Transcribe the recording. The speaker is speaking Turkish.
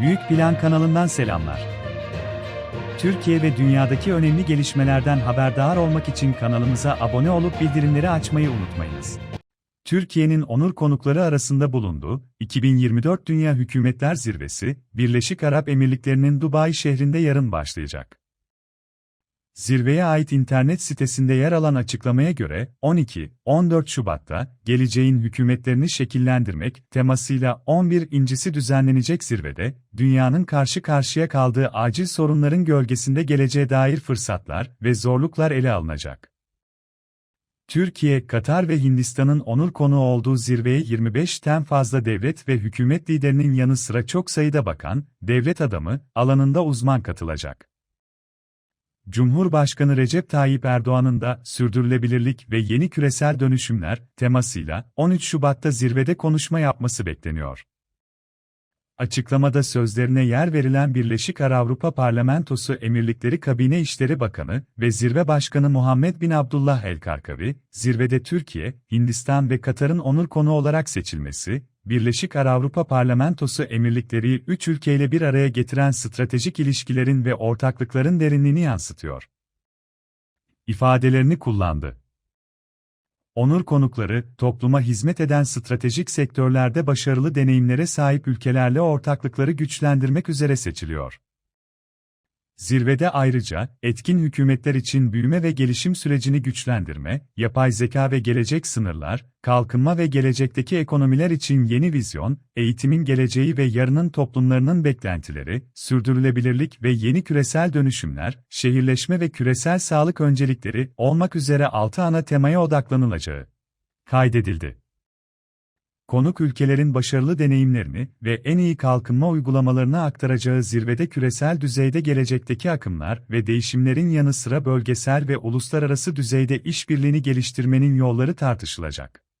Büyük Plan kanalından selamlar. Türkiye ve dünyadaki önemli gelişmelerden haberdar olmak için kanalımıza abone olup bildirimleri açmayı unutmayınız. Türkiye'nin onur konukları arasında bulunduğu 2024 Dünya Hükümetler Zirvesi, Birleşik Arap Emirlikleri'nin Dubai şehrinde yarın başlayacak. Zirveye ait internet sitesinde yer alan açıklamaya göre, 12-14 Şubat'ta, geleceğin hükümetlerini şekillendirmek temasıyla 11. incisi düzenlenecek zirvede, dünyanın karşı karşıya kaldığı acil sorunların gölgesinde geleceğe dair fırsatlar ve zorluklar ele alınacak. Türkiye, Katar ve Hindistan'ın onur konuğu olduğu zirveye 25'ten fazla devlet ve hükümet liderinin yanı sıra çok sayıda bakan, devlet adamı, alanında uzman katılacak. Cumhurbaşkanı Recep Tayyip Erdoğan'ın da sürdürülebilirlik ve yeni küresel dönüşümler temasıyla 13 Şubat'ta zirvede konuşma yapması bekleniyor. Açıklamada sözlerine yer verilen Birleşik Arap Avrupa Parlamentosu Emirlikleri Kabine İşleri Bakanı ve Zirve Başkanı Muhammed bin Abdullah El Karkavi, zirvede Türkiye, Hindistan ve Katar'ın onur konu olarak seçilmesi, Birleşik Arap Avrupa Parlamentosu emirlikleri üç ülkeyle bir araya getiren stratejik ilişkilerin ve ortaklıkların derinliğini yansıtıyor. ifadelerini kullandı. Onur konukları, topluma hizmet eden stratejik sektörlerde başarılı deneyimlere sahip ülkelerle ortaklıkları güçlendirmek üzere seçiliyor. Zirvede ayrıca, etkin hükümetler için büyüme ve gelişim sürecini güçlendirme, yapay zeka ve gelecek sınırlar, kalkınma ve gelecekteki ekonomiler için yeni vizyon, eğitimin geleceği ve yarının toplumlarının beklentileri, sürdürülebilirlik ve yeni küresel dönüşümler, şehirleşme ve küresel sağlık öncelikleri olmak üzere 6 ana temaya odaklanılacağı kaydedildi konuk ülkelerin başarılı deneyimlerini ve en iyi kalkınma uygulamalarını aktaracağı zirvede küresel düzeyde gelecekteki akımlar ve değişimlerin yanı sıra bölgesel ve uluslararası düzeyde işbirliğini geliştirmenin yolları tartışılacak.